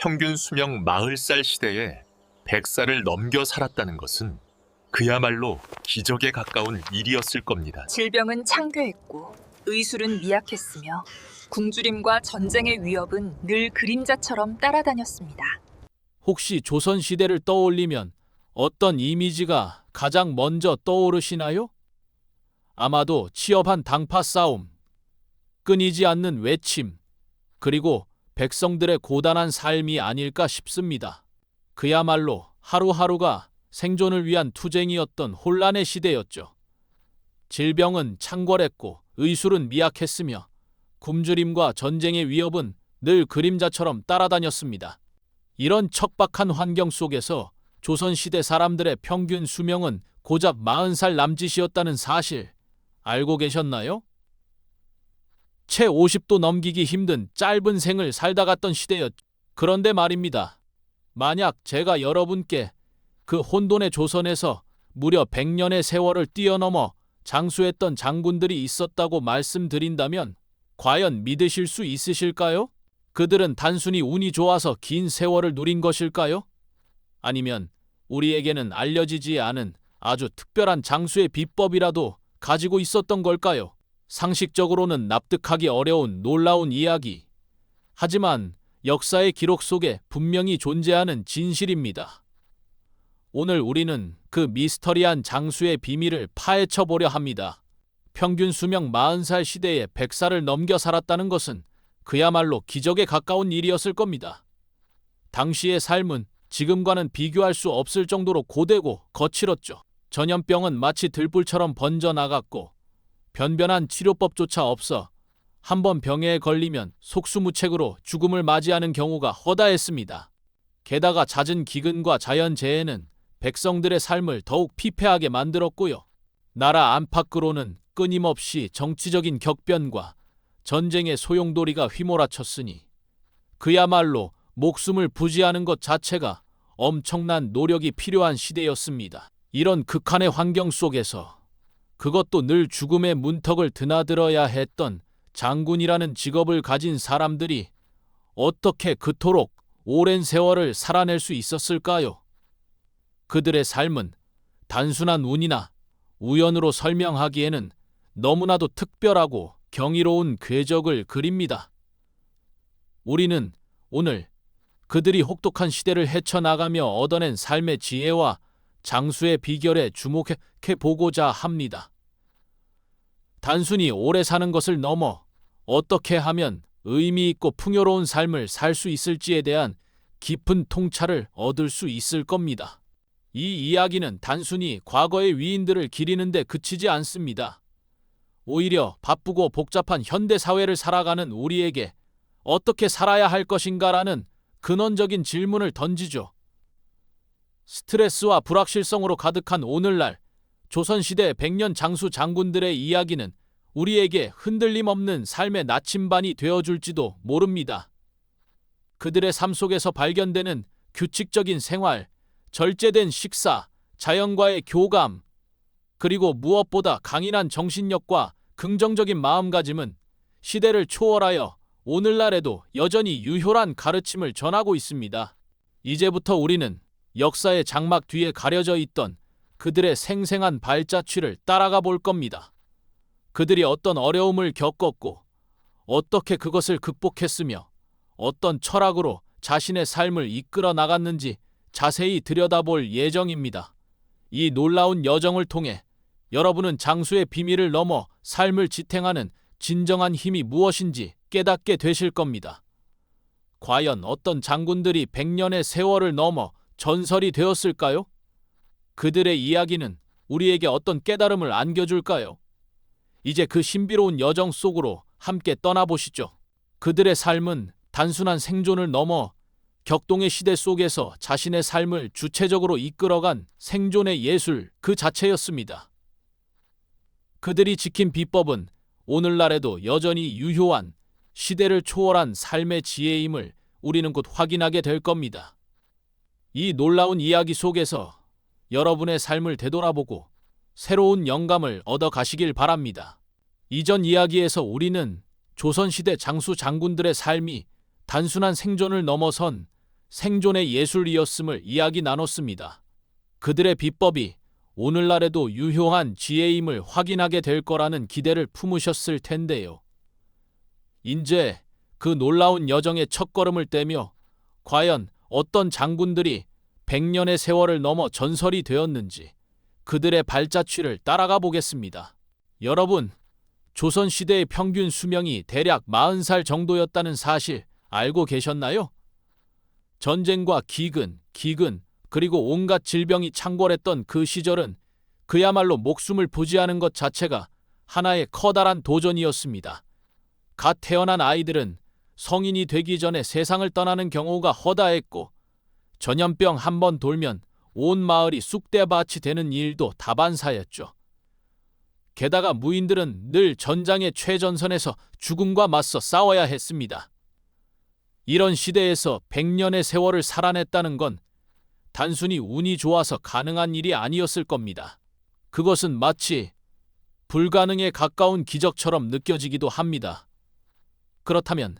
평균 수명 40살 시대에 100살을 넘겨 살았다는 것은 그야말로 기적에 가까운 일이었을 겁니다. 질병은 창괴했고 의술은 미약했으며 굶주림과 전쟁의 위협은 늘 그림자처럼 따라다녔습니다. 혹시 조선 시대를 떠올리면 어떤 이미지가 가장 먼저 떠오르시나요? 아마도 치열한 당파 싸움, 끊이지 않는 외침, 그리고 백성들의 고단한 삶이 아닐까 싶습니다. 그야말로 하루하루가 생존을 위한 투쟁이었던 혼란의 시대였죠. 질병은 창궐했고 의술은 미약했으며 굶주림과 전쟁의 위협은 늘 그림자처럼 따라다녔습니다. 이런 척박한 환경 속에서 조선시대 사람들의 평균 수명은 고작 40살 남짓이었다는 사실 알고 계셨나요? 채 50도 넘기기 힘든 짧은 생을 살다 갔던 시대였. 그런데 말입니다. 만약 제가 여러분께 그 혼돈의 조선에서 무려 100년의 세월을 뛰어넘어 장수했던 장군들이 있었다고 말씀드린다면 과연 믿으실 수 있으실까요? 그들은 단순히 운이 좋아서 긴 세월을 누린 것일까요? 아니면 우리에게는 알려지지 않은 아주 특별한 장수의 비법이라도 가지고 있었던 걸까요? 상식적으로는 납득하기 어려운 놀라운 이야기. 하지만 역사의 기록 속에 분명히 존재하는 진실입니다. 오늘 우리는 그 미스터리한 장수의 비밀을 파헤쳐 보려 합니다. 평균 수명 40살 시대에 100살을 넘겨 살았다는 것은 그야말로 기적에 가까운 일이었을 겁니다. 당시의 삶은 지금과는 비교할 수 없을 정도로 고되고 거칠었죠. 전염병은 마치 들불처럼 번져나갔고 변변한 치료법조차 없어 한 번 병에 걸리면 속수무책으로 죽음을 맞이하는 경우가 허다했습니다. 게다가 잦은 기근과 자연재해는 백성들의 삶을 더욱 피폐하게 만들었고요. 나라 안팎으로는 끊임없이 정치적인 격변과 전쟁의 소용돌이가 휘몰아쳤으니 그야말로 목숨을 부지하는 것 자체가 엄청난 노력이 필요한 시대였습니다. 이런 극한의 환경 속에서 그것도 늘 죽음의 문턱을 드나들어야 했던 장군이라는 직업을 가진 사람들이 어떻게 그토록 오랜 세월을 살아낼 수 있었을까요? 그들의 삶은 단순한 운이나 우연으로 설명하기에는 너무나도 특별하고 경이로운 궤적을 그립니다. 우리는 오늘 그들이 혹독한 시대를 헤쳐나가며 얻어낸 삶의 지혜와 장수의 비결에 주목해 보고자 합니다. 단순히 오래 사는 것을 넘어 어떻게 하면 의미 있고 풍요로운 삶을 살 수 있을지에 대한 깊은 통찰을 얻을 수 있을 겁니다. 이 이야기는 단순히 과거의 위인들을 기리는데 그치지 않습니다. 오히려 바쁘고 복잡한 현대 사회를 살아가는 우리에게 어떻게 살아야 할 것인가라는 근원적인 질문을 던지죠. 스트레스와 불확실성으로 가득한 오늘날 조선시대 백년 장수 장군들의 이야기는 우리에게 흔들림 없는 삶의 나침반이 되어줄지도 모릅니다. 그들의 삶 속에서 발견되는 규칙적인 생활, 절제된 식사, 자연과의 교감, 그리고 무엇보다 강인한 정신력과 긍정적인 마음가짐은 시대를 초월하여 오늘날에도 여전히 유효한 가르침을 전하고 있습니다. 이제부터 우리는 역사의 장막 뒤에 가려져 있던 그들의 생생한 발자취를 따라가 볼 겁니다. 그들이 어떤 어려움을 겪었고 어떻게 그것을 극복했으며 어떤 철학으로 자신의 삶을 이끌어 나갔는지 자세히 들여다볼 예정입니다. 이 놀라운 여정을 통해 여러분은 장수의 비밀을 넘어 삶을 지탱하는 진정한 힘이 무엇인지 깨닫게 되실 겁니다. 과연 어떤 장군들이 100년의 세월을 넘어 전설이 되었을까요? 그들의 이야기는 우리에게 어떤 깨달음을 안겨줄까요? 이제 그 신비로운 여정 속으로 함께 떠나보시죠. 그들의 삶은 단순한 생존을 넘어 격동의 시대 속에서 자신의 삶을 주체적으로 이끌어간 생존의 예술 그 자체였습니다. 그들이 지킨 비법은 오늘날에도 여전히 유효한 시대를 초월한 삶의 지혜임을 우리는 곧 확인하게 될 겁니다. 이 놀라운 이야기 속에서 여러분의 삶을 되돌아보고 새로운 영감을 얻어 가시길 바랍니다. 이전 이야기에서 우리는 조선시대 장수 장군들의 삶이 단순한 생존을 넘어선 생존의 예술이었음을 이야기 나눴습니다. 그들의 비법이 오늘날에도 유효한 지혜임을 확인하게 될 거라는 기대를 품으셨을 텐데요. 인제 그 놀라운 여정의 첫걸음을 떼며 과연 어떤 장군들이 100년의 세월을 넘어 전설이 되었는지 그들의 발자취를 따라가 보겠습니다. 여러분, 조선시대의 평균 수명이 대략 40살 정도였다는 사실 알고 계셨나요? 전쟁과 기근, 기근, 그리고 온갖 질병이 창궐했던 그 시절은 그야말로 목숨을 부지하는 것 자체가 하나의 커다란 도전이었습니다. 갓 태어난 아이들은 성인이 되기 전에 세상을 떠나는 경우가 허다했고 전염병 한 번 돌면 온 마을이 쑥대밭이 되는 일도 다반사였죠. 게다가 무인들은 늘 전장의 최전선에서 죽음과 맞서 싸워야 했습니다. 이런 시대에서 100년의 세월을 살아냈다는 건 단순히 운이 좋아서 가능한 일이 아니었을 겁니다. 그것은 마치 불가능에 가까운 기적처럼 느껴지기도 합니다. 그렇다면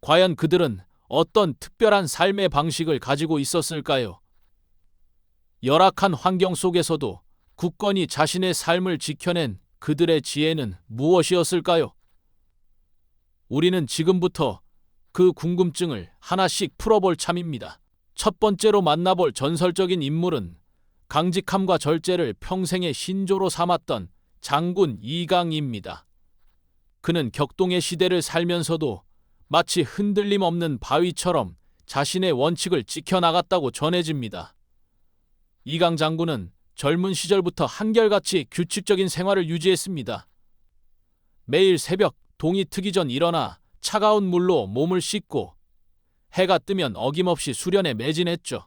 과연 그들은 어떤 특별한 삶의 방식을 가지고 있었을까요? 열악한 환경 속에서도 굳건히 자신의 삶을 지켜낸 그들의 지혜는 무엇이었을까요? 우리는 지금부터 그 궁금증을 하나씩 풀어볼 참입니다. 첫 번째로 만나볼 전설적인 인물은 강직함과 절제를 평생의 신조로 삼았던 장군 이강입니다. 그는 격동의 시대를 살면서도 마치 흔들림 없는 바위처럼 자신의 원칙을 지켜나갔다고 전해집니다. 이강 장군은 젊은 시절부터 한결같이 규칙적인 생활을 유지했습니다. 매일 새벽 동이 트기 전 일어나 차가운 물로 몸을 씻고 해가 뜨면 어김없이 수련에 매진했죠.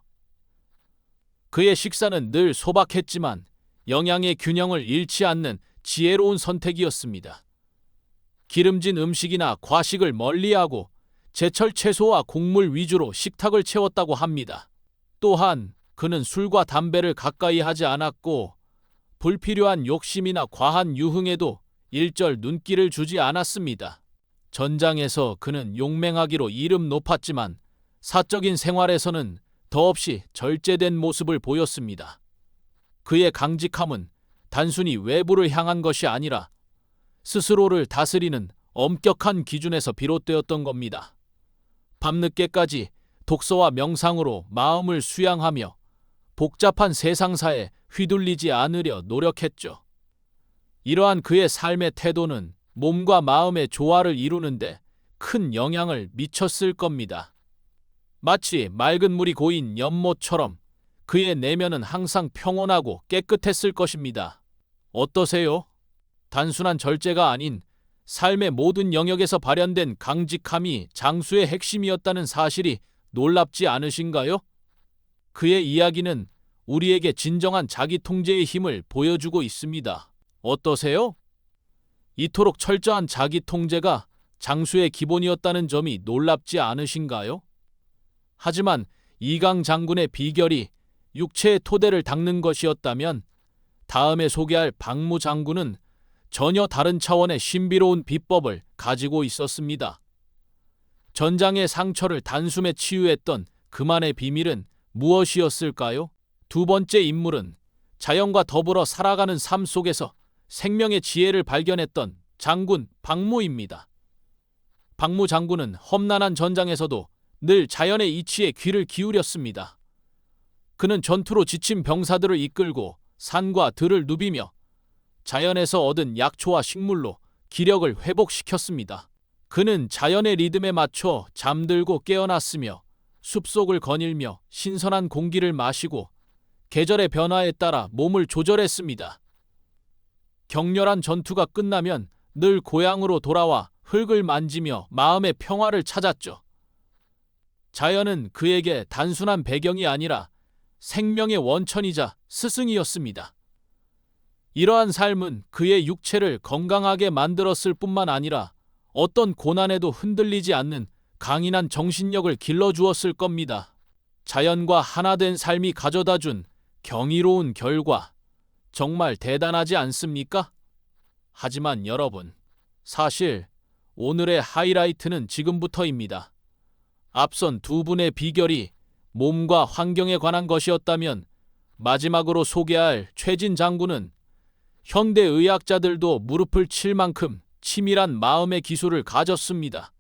그의 식사는 늘 소박했지만 영양의 균형을 잃지 않는 지혜로운 선택이었습니다. 기름진 음식이나 과식을 멀리하고 제철 채소와 곡물 위주로 식탁을 채웠다고 합니다. 또한 그는 술과 담배를 가까이 하지 않았고 불필요한 욕심이나 과한 유흥에도 일절 눈길을 주지 않았습니다. 전장에서 그는 용맹하기로 이름 높았지만 사적인 생활에서는 더없이 절제된 모습을 보였습니다. 그의 강직함은 단순히 외부를 향한 것이 아니라 스스로를 다스리는 엄격한 기준에서 비롯되었던 겁니다. 밤늦게까지 독서와 명상으로 마음을 수양하며 복잡한 세상사에 휘둘리지 않으려 노력했죠. 이러한 그의 삶의 태도는 몸과 마음의 조화를 이루는데 큰 영향을 미쳤을 겁니다. 마치 맑은 물이 고인 연못처럼 그의 내면은 항상 평온하고 깨끗했을 것입니다. 어떠세요? 단순한 절제가 아닌 삶의 모든 영역에서 발현된 강직함이 장수의 핵심이었다는 사실이 놀랍지 않으신가요? 그의 이야기는 우리에게 진정한 자기 통제의 힘을 보여주고 있습니다. 어떠세요? 이토록 철저한 자기 통제가 장수의 기본이었다는 점이 놀랍지 않으신가요? 하지만 이강 장군의 비결이 육체의 토대를 닦는 것이었다면 다음에 소개할 박무 장군은 전혀 다른 차원의 신비로운 비법을 가지고 있었습니다. 전장의 상처를 단숨에 치유했던 그만의 비밀은 무엇이었을까요? 두 번째 인물은 자연과 더불어 살아가는 삶 속에서 생명의 지혜를 발견했던 장군 박무입니다. 박무 장군은 험난한 전장에서도 늘 자연의 이치에 귀를 기울였습니다. 그는 전투로 지친 병사들을 이끌고 산과 들을 누비며 자연에서 얻은 약초와 식물로 기력을 회복시켰습니다. 그는 자연의 리듬에 맞춰 잠들고 깨어났으며 숲속을 거닐며 신선한 공기를 마시고 계절의 변화에 따라 몸을 조절했습니다. 격렬한 전투가 끝나면 늘 고향으로 돌아와 흙을 만지며 마음의 평화를 찾았죠. 자연은 그에게 단순한 배경이 아니라 생명의 원천이자 스승이었습니다. 이러한 삶은 그의 육체를 건강하게 만들었을 뿐만 아니라 어떤 고난에도 흔들리지 않는 강인한 정신력을 길러주었을 겁니다. 자연과 하나된 삶이 가져다 준 경이로운 결과, 정말 대단하지 않습니까? 하지만 여러분, 사실 오늘의 하이라이트는 지금부터입니다. 앞선 두 분의 비결이 몸과 환경에 관한 것이었다면 마지막으로 소개할 최진 장군은 현대 의학자들도 무릎을 칠 만큼 치밀한 마음의 기술을 가졌습니다.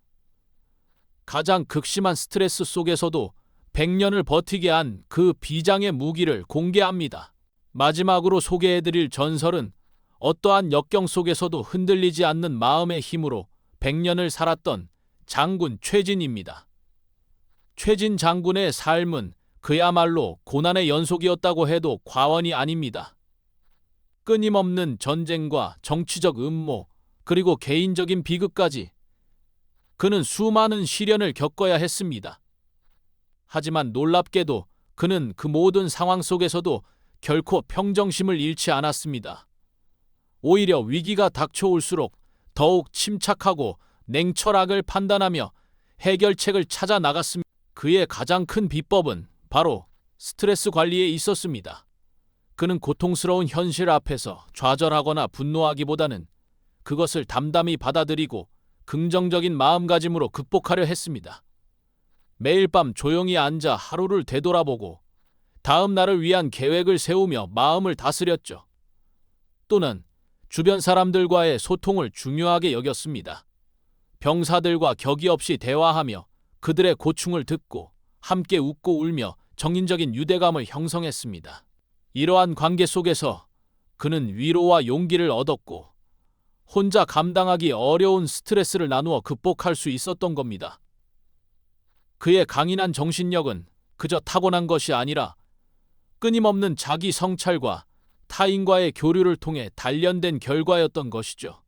가장 극심한 스트레스 속에서도 100년을 버티게 한 그 비장의 무기를 공개합니다. 마지막으로 소개해드릴 전설은 어떠한 역경 속에서도 흔들리지 않는 마음의 힘으로 100년을 살았던 장군 최진입니다. 최진 장군의 삶은 그야말로 고난의 연속이었다고 해도 과언이 아닙니다. 끊임없는 전쟁과 정치적 음모, 그리고 개인적인 비극까지 그는 수많은 시련을 겪어야 했습니다. 하지만 놀랍게도 그는 그 모든 상황 속에서도 결코 평정심을 잃지 않았습니다. 오히려 위기가 닥쳐올수록 더욱 침착하고 냉철하게 판단하며 해결책을 찾아 나갔습니다. 그의 가장 큰 비법은 바로 스트레스 관리에 있었습니다. 그는 고통스러운 현실 앞에서 좌절하거나 분노하기보다는 그것을 담담히 받아들이고 긍정적인 마음가짐으로 극복하려 했습니다. 매일 밤 조용히 앉아 하루를 되돌아보고 다음 날을 위한 계획을 세우며 마음을 다스렸죠. 또는 주변 사람들과의 소통을 중요하게 여겼습니다. 병사들과 격이 없이 대화하며 그들의 고충을 듣고 함께 웃고 울며 정인적인 유대감을 형성했습니다. 이러한 관계 속에서 그는 위로와 용기를 얻었고 혼자 감당하기 어려운 스트레스를 나누어 극복할 수 있었던 겁니다. 그의 강인한 정신력은 그저 타고난 것이 아니라 끊임없는 자기 성찰과 타인과의 교류를 통해 단련된 결과였던 것이죠.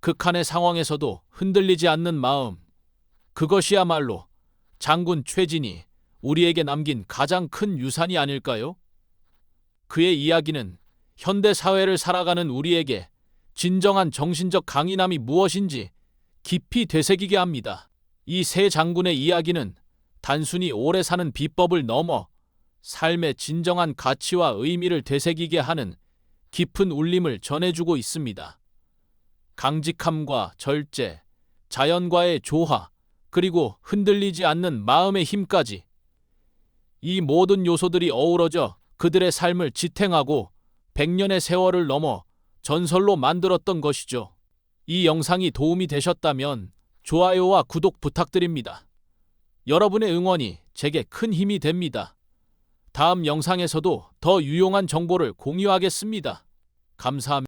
극한의 상황에서도 흔들리지 않는 마음, 그것이야말로 장군 최진이 우리에게 남긴 가장 큰 유산이 아닐까요? 그의 이야기는 현대 사회를 살아가는 우리에게 진정한 정신적 강인함이 무엇인지 깊이 되새기게 합니다. 이 세 장군의 이야기는 단순히 오래 사는 비법을 넘어 삶의 진정한 가치와 의미를 되새기게 하는 깊은 울림을 전해주고 있습니다. 강직함과 절제, 자연과의 조화, 그리고 흔들리지 않는 마음의 힘까지 이 모든 요소들이 어우러져 그들의 삶을 지탱하고 100년의 세월을 넘어 전설로 만들었던 것이죠. 이 영상이 도움이 되셨다면 좋아요와 구독 부탁드립니다. 여러분의 응원이 제게 큰 힘이 됩니다. 다음 영상에서도 더 유용한 정보를 공유하겠습니다. 감사합니다.